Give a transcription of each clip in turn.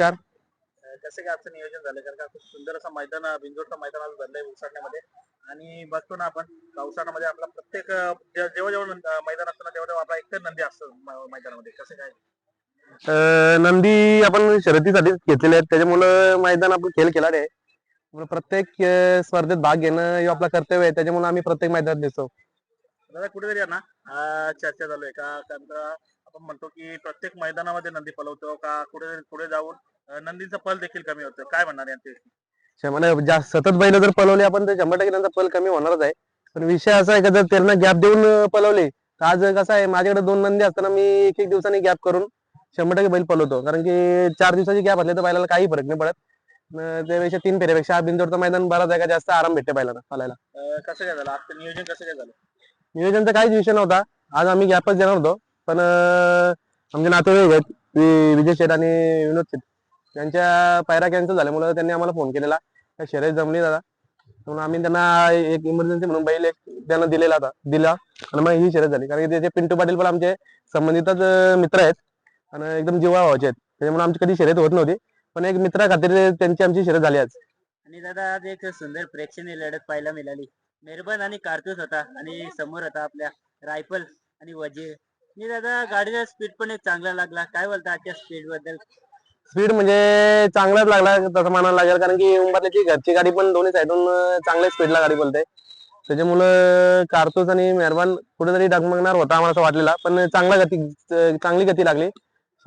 नमस्कार. कसं काय आजचं नियोजन झालं? कारण का खूप सुंदर असं मैदान बिंजोडचं मैदान आज भरलंय उसाटण्यामध्ये. आणि बघतो ना आपण का उसाटण्यामध्ये आपला प्रत्येक जेव्हा जेव्हा मैदान असतं ना तेव्हा तेव्हा आपला एकतर नंदी असतो मैदानामध्ये. कसं काय? नंदी आपण शर्यतीसाठी घेतलेले आहेत. त्याच्यामुळं मैदान आपण खेळ केला आहे. प्रत्येक स्पर्धेत भाग घेणं हे आपलं कर्तव्य आहे. त्याच्यामुळे आम्ही प्रत्येक मैदानात दिसतो दादा कुठेतरी ना चर्चा चालू आहे का? कारण आपण म्हणतो की प्रत्येक मैदानामध्ये नंदी पलवतो का? कुठेतरी पुढे जाऊन अं, नंदीचा पल देखील कमी होतं काय म्हणणार यांचे म्हणजे जास्त सतत बैल जर पळवले आपण तर शंभर टक्के त्यांचा पल कमी होणारच आहे. पण विषय असा आहे का जर त्यांना गॅप देऊन अं, पळवले तर आज कसं आहे माझ्याकडे दोन नंदी असताना मी एक एक दिवसांनी गॅप करून शंभर टक्के बैल पळवतो. कारण की चार दिवसाची गॅप असले तर बैलाला काही फरक नाही पडत. अं, त्यापेक्षा तीन फेऱ्यापेक्षा हा बिंदोडचं मैदान बराच आहे का जास्त आराम भेटते बैलाला चालायला अं, कसं काय झालं? आजचं नियोजन कसं काय झालं? नियोजनचा काहीच विषय नव्हता. आज आम्ही गॅपच देणार होतो. पण अं, आमचे नातेवाईक आहेत वि- विजय शेठ आणि विनोद शेठ. त्यांच्या पायऱ्या कॅन्सल झाल्यामुळे त्यांनी आम्हाला फोन केलेला. त्या शर्यत जमली दादा. म्हणून आम्ही त्यांना एक इमर्जन्सी म्हणून बैल एक त्यांना दिलेला होता. दिला. आणि मग ही शर्यत झाली. कारण की त्याचे पिंटू पाटील पण आमचे संबंधितच मित्र आहेत. आणि एकदम जीवा भावाचे आहेत. त्याच्यामुळे आमची कधी शर्यत होत नव्हती. पण एक मित्रा खातीर त्यांची आमची शर्यत झाली आज. आणि दादा आज एक सुंदर प्रेक्षणीय लढत पाहायला मिळाली. मेरबन आणि कारतूस होता आणि समोर होता आपल्या रायफल आणि वजीर. मी दादा गाडीचा स्पीड पण एक चांगला लागला. काय बोलता आजच्या स्पीडबद्दल? स्पीड म्हणजे चांगलाच लागला तसं म्हणायला लागेल कारण की उंबरल्याची घरची गाडी पण दोन्ही साईडून चांगल्या स्पीडला गाडी बोलते. त्याच्यामुळं कारतूस आणि मेहरबान कुठेतरी डगमगणार होता आम्हाला असं वाटलेला पण चांगला गती चांगली गती लागली.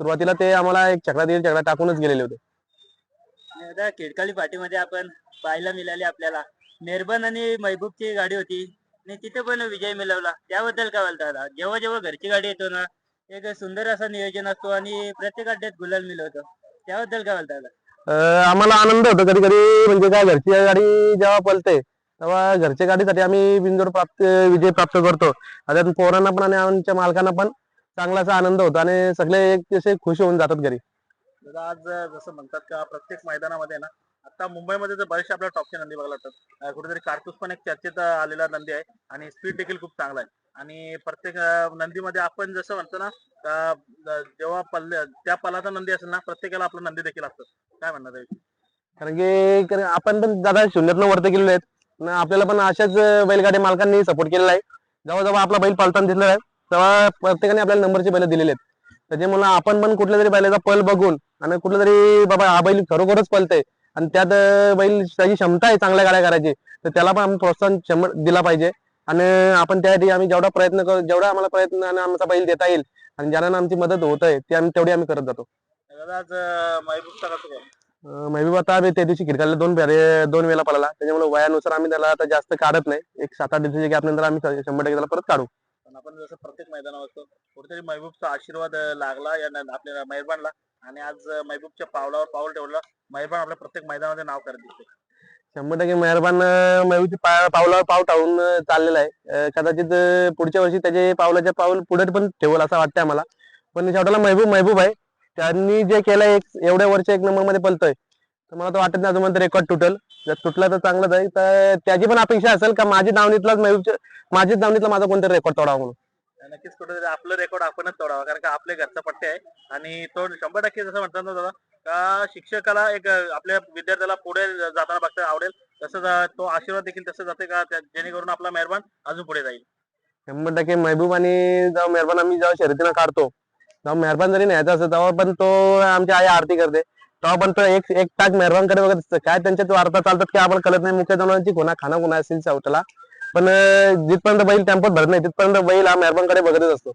सुरुवातीला ते आम्हाला एक चकडा दीड चकडा टाकूनच गेलेले होते. आणि दादा पाठीमध्ये आपण पाहायला मिळाली आपल्याला मेहरबान आणि महबूबची गाडी होती आणि तिथे पण विजय मिळवला. त्याबद्दल काय बोलता जेव्हा जेव्हा घरची गाडी येतो ना एक सुंदर असं नियोजन असतो आणि प्रत्येक अड्ड्यात गुलाल मिळवतो. त्याबद्दल काय बोलता अं, आम्हाला आनंद होतो कधी कधी. म्हणजे काय घरची गाडी जेव्हा पलते तेव्हा घरच्या गाडीसाठी आम्ही बिंदोड प्राप्त विजय प्राप्त करतो. आता पोरांना पण आणि आमच्या मालकांना पण चांगला असा आनंद होतो आणि सगळे एक असे खुश होऊन जातात घरी. दादा आज जसं म्हणतात का प्रत्येक मैदानामध्ये ना आता मुंबईमध्ये तर बरेचसे आपल्याला टॉपचे नंदी बघायला लागतात. अं, कुठेतरी कारतूस पण एक चर्चेत आलेला नंदी आहे आणि स्पीड देखील खूप चांगला आहे. आणि प्रत्येक नंदीमध्ये आपण जसं म्हणतो ना जेव्हा पल्ल त्या पलाचा नंदी असेल ना प्रत्येकाला आपलं नंदी देखील असतं. काय म्हणणार आहे? कारण की कारण आपण पण दादा शून्यातनं वरती गेलेलो आहेत. आपल्याला पण अशाच बैलगाडी मालकांनी सपोर्ट केलेला आहे. जेव्हा जेव्हा आपला बैल पालताना दिसलेला आहे. तेव्हा प्रत्येकाने आपल्याला नंबरचे बैल दिलेले आहेत. त्याच्यामुळे आपण पण कुठल्या तरी बैलाचा पल बघून आणि कुठला तरी बाबा हा बैल खरोखरच पलतय. आणि त्यात बैल त्याची क्षमता आहे चांगल्या गाड्या करायची. तर त्याला पण आपण प्रोत्साहन दिला पाहिजे. आणि आपण त्यासाठी आम्ही जेवढा प्रयत्न करू जेवढा आम्हाला प्रयत्न आणि आमचा बैल देता येईल आणि ज्यांना आमची मदत होत आहे ते आम्ही तेवढी आम्ही करत जातो. महबूब आता आम्ही त्या दिवशी खिडकाला दोन फेरे दोन वेळा पळाला. त्याच्यामुळे वयानुसार आम्ही त्याला आता जास्त काढत नाही. एक सात आठ दिवसाची गॅप नंतर आम्ही शंभर टक्के त्याला परत काढू. पण आपण जसं प्रत्येक मैदानावर असतो कुठेतरी महबूबचा आशीर्वाद लागला या आपल्या मेहरबानला आणि आज महबूबच्या पावलावर पाऊल ठेवलं. मेहरबान आपल्या प्रत्येक मैदानामध्ये नाव करत दिसते शंभर टक्के मेहरबान मयूरची पा- पावलावर पाव टाळून चाललेला आहे. कदाचित पुढच्या वर्षी त्याचे पावलाच्या पाऊल पुढे पण ठेवल असं वाटतंय आम्हाला. पण शेवटाला महबूब महबूब आहे. त्यांनी जे केलंय एक एवढ्या वर्ष एक नंबरमध्ये पलतोय तर मला तर वाटत नाही अजून रेकॉर्ड तुटल. जर तुटला तर चांगलंच आहे. तर त्याची पण अपेक्षा असेल का माझी नावनीतलाच महबूबच्या माझीच नावनीतला माझा कोणतरी रेकॉर्ड तोडावा म्हणून? नक्कीच कुठेतरी आपलं रेकॉर्ड आपणच तोडावा कारण का आपल्या घरचा पट्टे आहे आणि तो शंभर टक्के जसं म्हणतात ना दादा का शिक्षकाला एक आपल्या विद्यार्थ्याला पुढे जाताना बघता आवडेल तसं तो आशीर्वाद देखील तसं जाते का जेणेकरून आपला मेहरबान अजून पुढे जाईल. शंभर टक्के महबूब आणि जेव्हा मेहरबान आम्ही जेव्हा शर्यतीनं काढतो तेव्हा मेहरबान जरी न्यायचा असतो तेव्हा पण तो आमची आई आरती करते. तेव्हा पण तो एक एक टाक मेहरबानकडे बघत असतो. काय त्यांच्यात अर्थ चालतात की आपण कळत नाही. मुख्य जनावरांची कोणा खाना कोणा असेल चौथला पण जिथपर्यंत बैल टेम्पोत भरत नाही तिथपर्यंत बैल हा मेहरबानकडे बघतच असतो.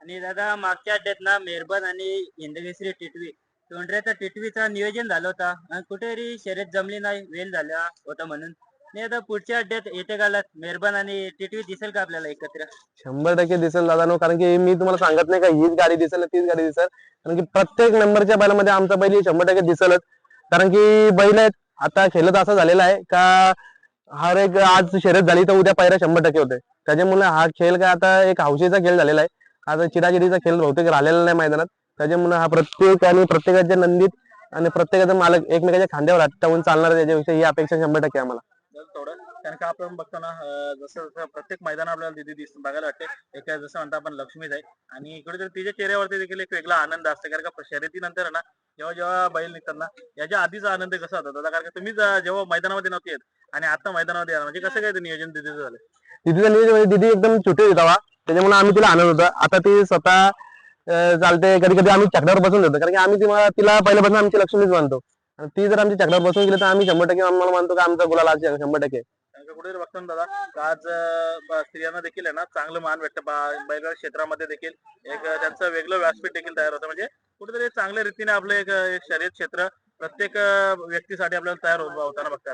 आणि दादा मागच्या अड्ड्यात ना मेहरबान आणि हिंदकेसरी टिटवी तोंडऱ्याचा टिटवीचा नियोजन झालं होता. आणि कुठेतरी शर्यत जमली नाही वेल झाला होता म्हणून. आणि आता पुढच्या अड्ड्यात येते मेहरबान आणि टिटवी दिसेल का आपल्याला एकत्र? शंभर टक्के दिसेल दादा नो कारण की मी तुम्हाला सांगत नाही का हीच गाडी दिसेल ना तीच गाडी दिसेल. कारण की प्रत्येक नंबरच्या बैलामध्ये आमचा बैल शंभर टक्के दिसेलच. कारण की बैल आहेत आता खेळत असं झालेला आहे का हर एक आज शर्यत झाली तर उद्या पायऱ्या शंभर टक्के होते त्याच्यामुळे हा खेळ काय आता एक हौशीचा खेळ झालेला आहे. आता चिराचिरीचा खेळ बहुतेक राहिलेला नाही मैदानात. त्याच्यामुळे हा प्रत्येक आणि प्रत्येकाच्या नंदीत आणि प्रत्येकाचा मालक एकमेकाच्या खांद्यावर हात चालणार त्याच्याविषयी ही अपेक्षा शंभर टक्के आम्हाला. थोडं कारण का आपण बघतो ना जसं जसं प्रत्येक मैदान आपल्याला तिथे दिस बघायला वाटते एक जसं म्हणतो आपण लक्ष्मीच आहे. आणि इकडे तर तिच्या चेहऱ्यावरती देखील एक वेगळा आनंद असतो. कारण का शर्यतीनंतर ना जेव्हा जेव्हा बैल निघतात ना याच्या आधीचा आनंद कसा होता? दादा कारण का तुम्हीच अं, जेव्हा मैदानामध्ये नव्हते येत आणि आता मैदानामध्ये म्हणजे कसं काय ते नियोजन तिथे झालं? दिदीचं नियोजन म्हणजे दिदी एकदम छोटी होती तेव्हा. त्याच्यामुळे आम्ही तिला आणत होतो. आता ती स्वतः चालते. कधी कधी आम्ही चकड्यावर बसून देतो कारण की आम्ही तिला तिला पहिल्यापासून आमची लक्ष्मीच मानतो. आणि ती जर आमची चकड्यावर बसून गेली तर आम्ही शंभर टक्के आम्हाला मानतो की आमचा गुलाल आज शंभर टक्के आहे. कारण का कुठेतरी बघतो ना दादा आज स्त्रियांना देखील आहे ना चांगलं मान भेटतं. बैलगाडी क्षेत्रामध्ये देखील एक त्यांचं वेगळं व्यासपीठ देखील तयार होतं. म्हणजे कुठेतरी चांगल्या रीतीने आपलं एक एक शर्यत क्षेत्र प्रत्येक व्यक्तीसाठी आपल्याला तयार होत होताना बघता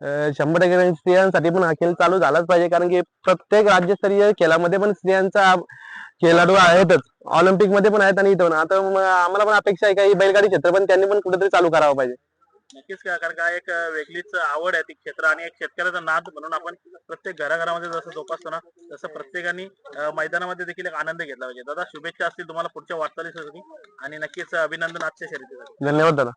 अं, शंभर टक्के स्त्रियांसाठी पण हा खेळ चालू झालाच पाहिजे कारण की प्रत्येक राज्यस्तरीय खेळामध्ये पण स्त्रियांचा खेळाडू आहेतच. ऑलिम्पिकमध्ये पण आहेत आणि इथं पण. आता मग आम्हाला पण अपेक्षा आहे का ही बैलगाडी क्षेत्र पण त्यांनी पण कुठेतरी चालू करावं पाहिजे. नक्कीच का कारण का एक वेगळीच आवड आहे ती क्षेत्र आणि एक शेतकऱ्याचा नाद म्हणून आपण प्रत्येक घराघरामध्ये जसं जोपासतो ना तसं प्रत्येकाने मैदानामध्ये देखील एक आनंद घेतला पाहिजे. दादा शुभेच्छा असतील तुम्हाला पुढच्या वाटचालीसाठी आणि नक्कीच अभिनंदन आजच्या शर्यतीसाठी. धन्यवाद दादा.